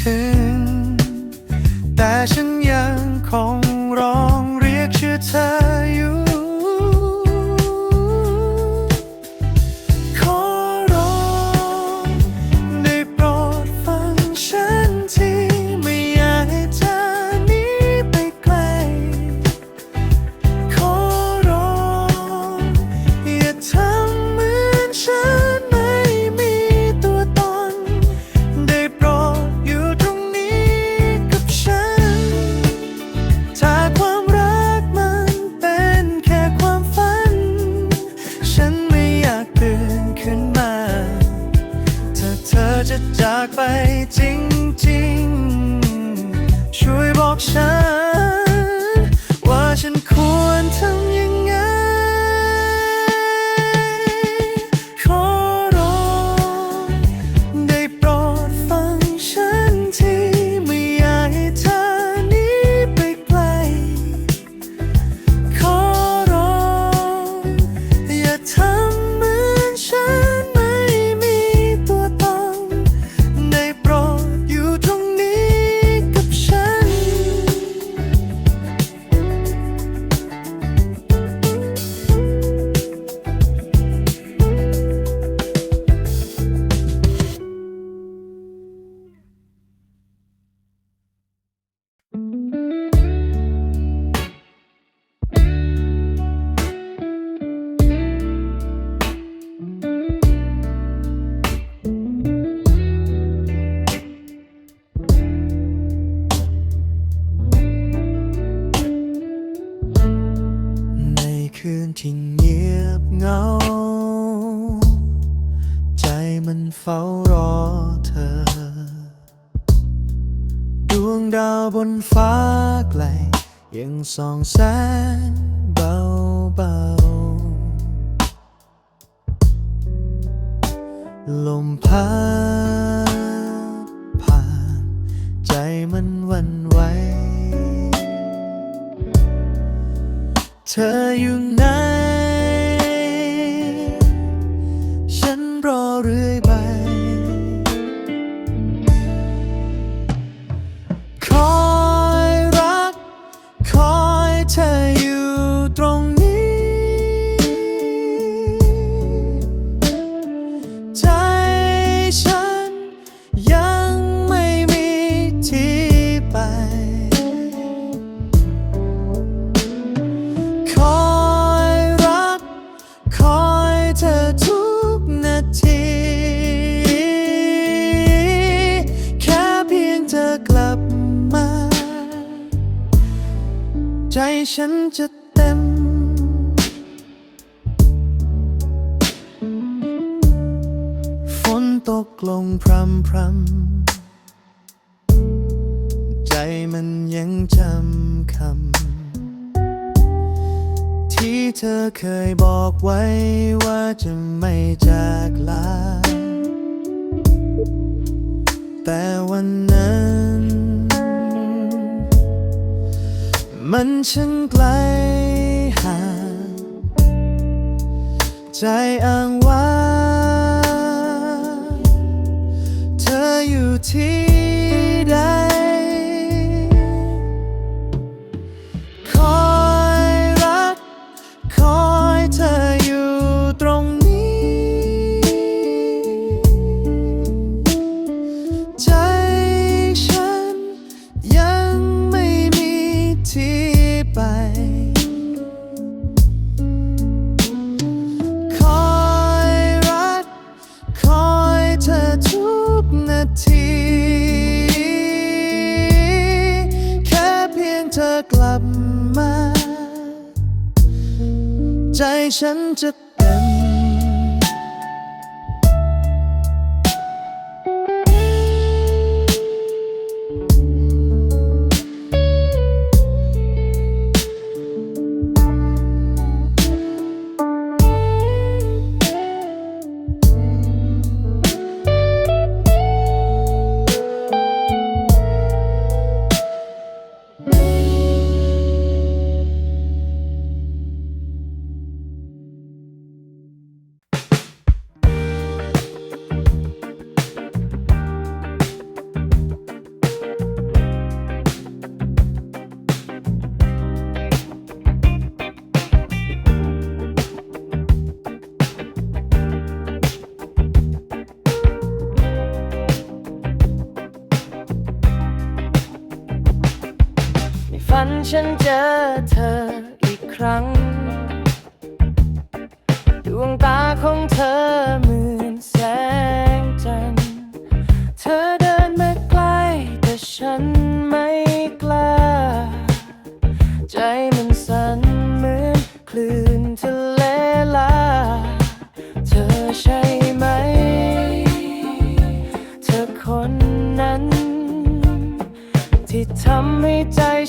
ถึง แต่ฉันยังคงร้องเรียกชื่อเธอ จะจากไปจริงๆ ช่วยบอกฉัน song sad ใจฉันจะเต็ม ฝนตกลงพรำพรำใจมันยังจำคำ ที่เธอเคยบอกไว้ว่าจะไม่จากลา แต่วันนั้น มันช่างไกลห่างใจอ้างว้างเธออยู่ที่ กลับมา ใจฉันจะ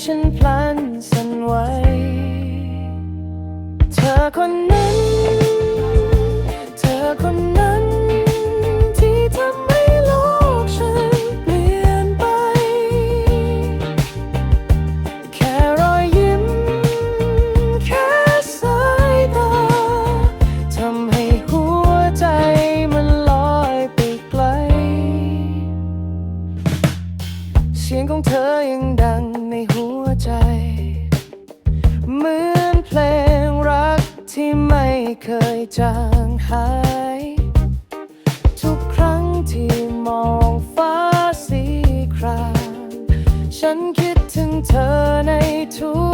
ฉันพลันสั่นไหวเธอคน จางหาย ทุกครั้งที่มองฟ้าสีครามฉันคิดถึงเธอในทุก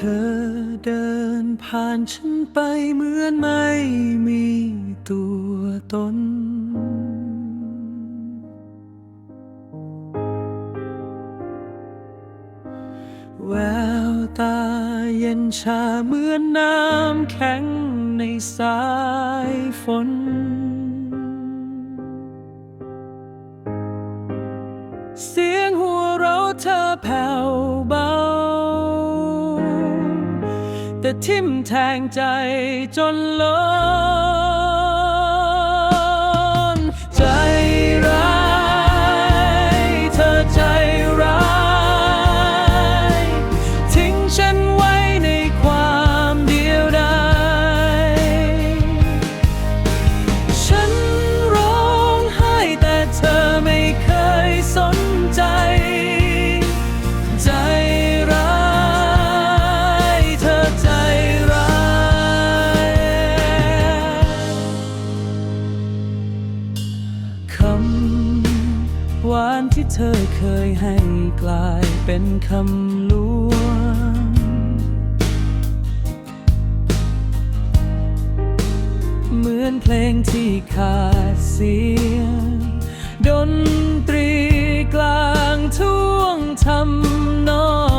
ธอเดินผ่านฉันไปเหมือนไม่มีตัวตน แววตาเย็นชาเหมือนน้ำแข็งในสาย ทิ่มแทงใจจนล้นใจ คำลวง เหมือนเพลงที่ขาดเสียง ดนตรีกลางท่วงทำนอง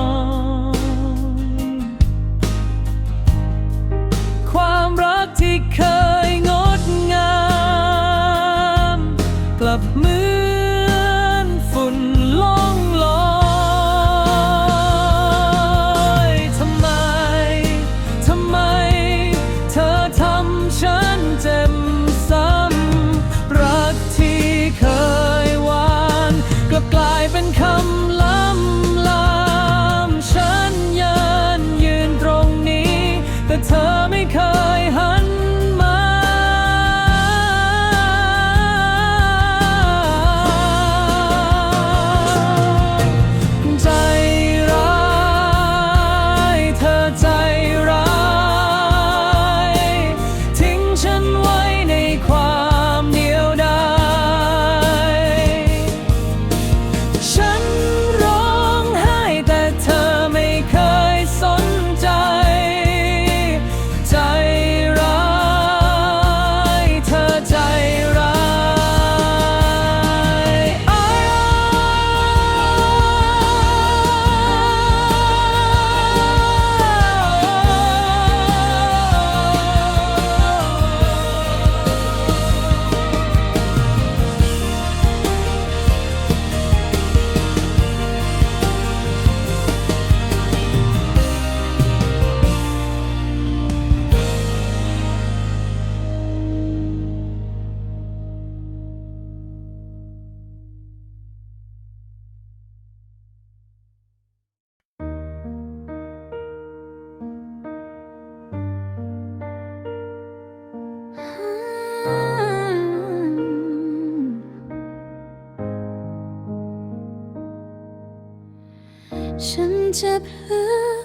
ฉันจะบเหือ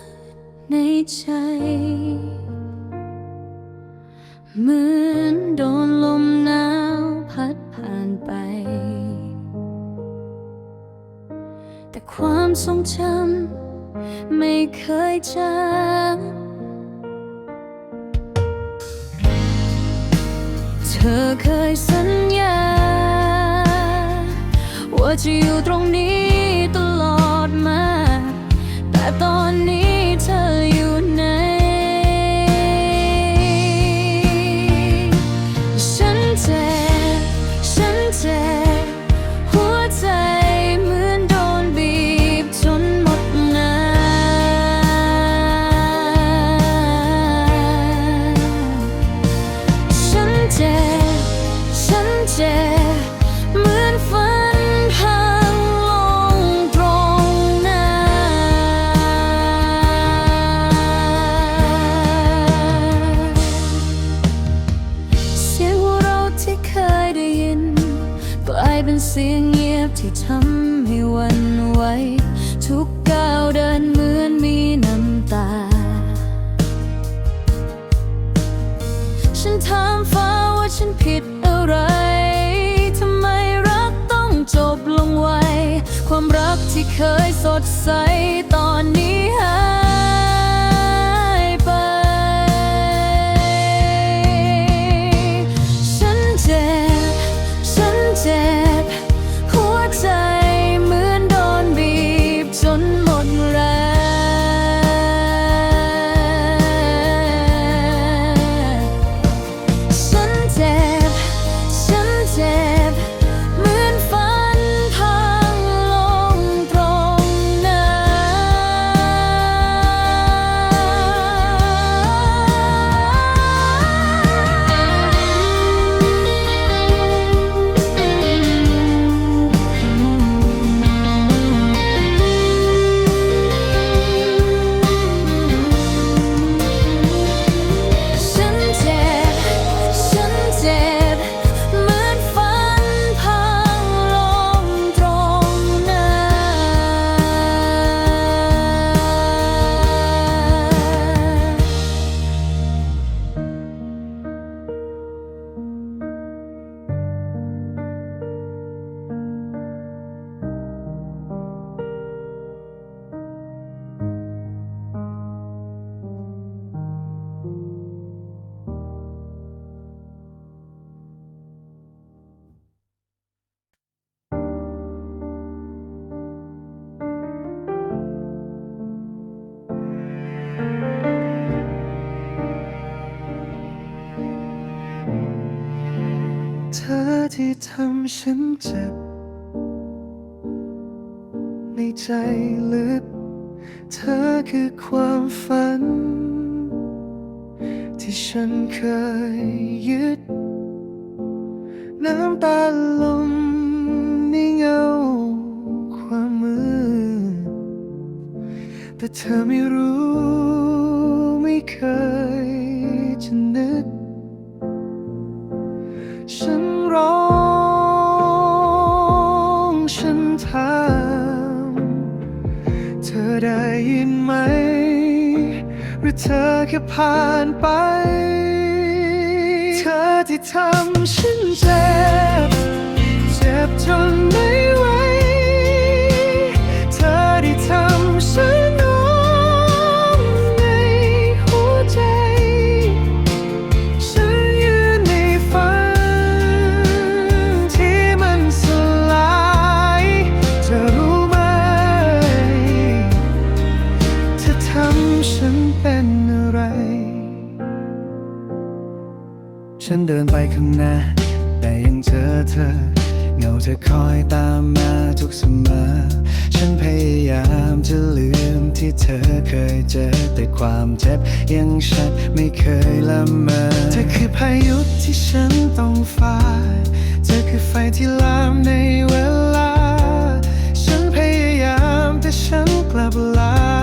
ในใจ เหมือนโดนลมหนาวพัดผ่านไป แต่ความทรงจำไม่เคยจางเธอเคยสัญญา ว่าจะอยู่ตรงนี้ I thought ฉันถามฟ้าว่าฉันผิดอะไร ทำไมรักต้องจบลงไว ความรักที่เคยสดใสตอนนี้หาย ที่ทำฉันเจ็บ ในใจลึก เธอคือความฝัน ที่ฉันเคยยึด น้ำตาลมในเงาความมืดแต่เธอไม่รู้ไม่เคย เธอแค่ผ่านไป เธอที่ทำฉันเจ็บ เจ็บจน ฉันเดินไปข้างหน้า แต่ยังเจอเธอ เงาเธอคอยตามมาทุกเสมอ ฉันพยายามจะลืมที่เธอเคยเจอ แต่ความเจ็บยังชัดไม่เคยละเมอ เธอคือพายุที่ฉันต้องฝ่า เธอคือไฟที่ลามในเวลา ฉันพยายามแต่ฉันกลับลา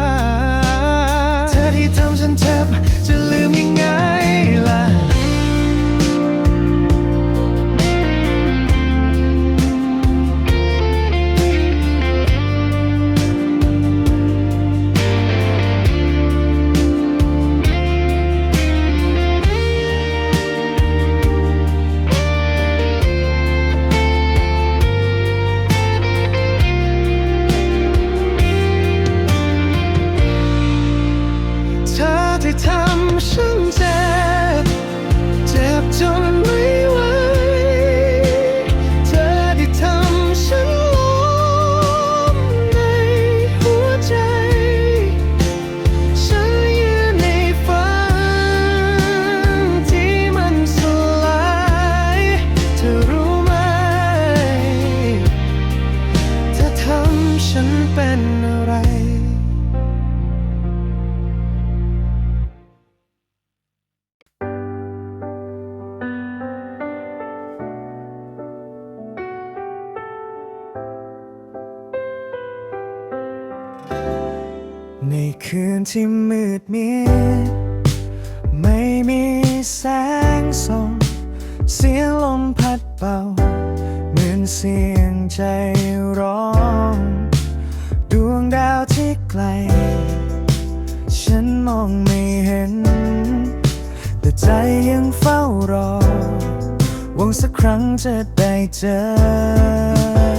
น แต่ใจยังเฝ้ารอหวังสักครั้งจะได้เจอ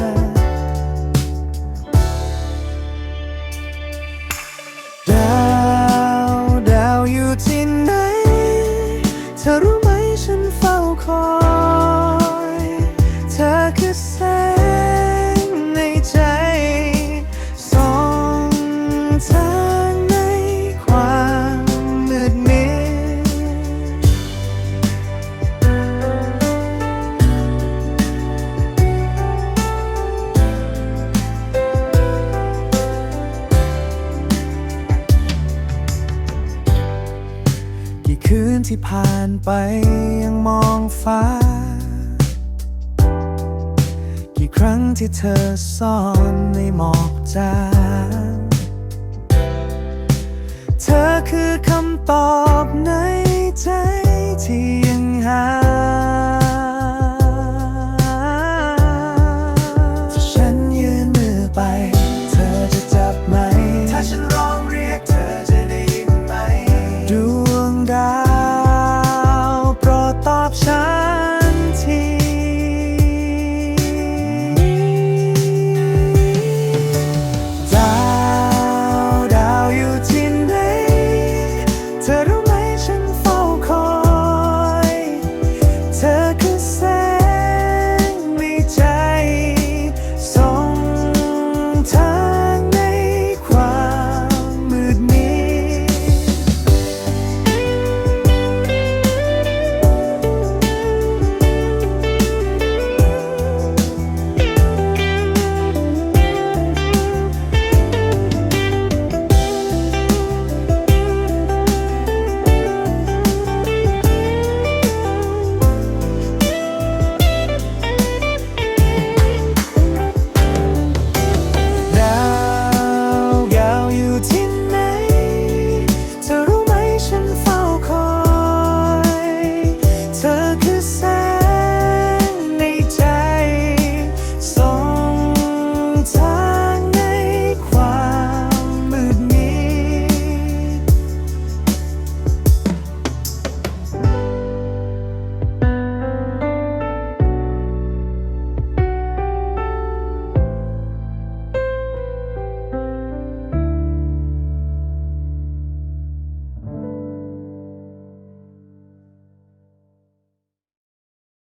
คืนที่ผ่านไปยังมองฟ้า กี่ครั้งที่เธอซ่อนในหมอกจางเธอคือคำตอบในใจที่ยังหา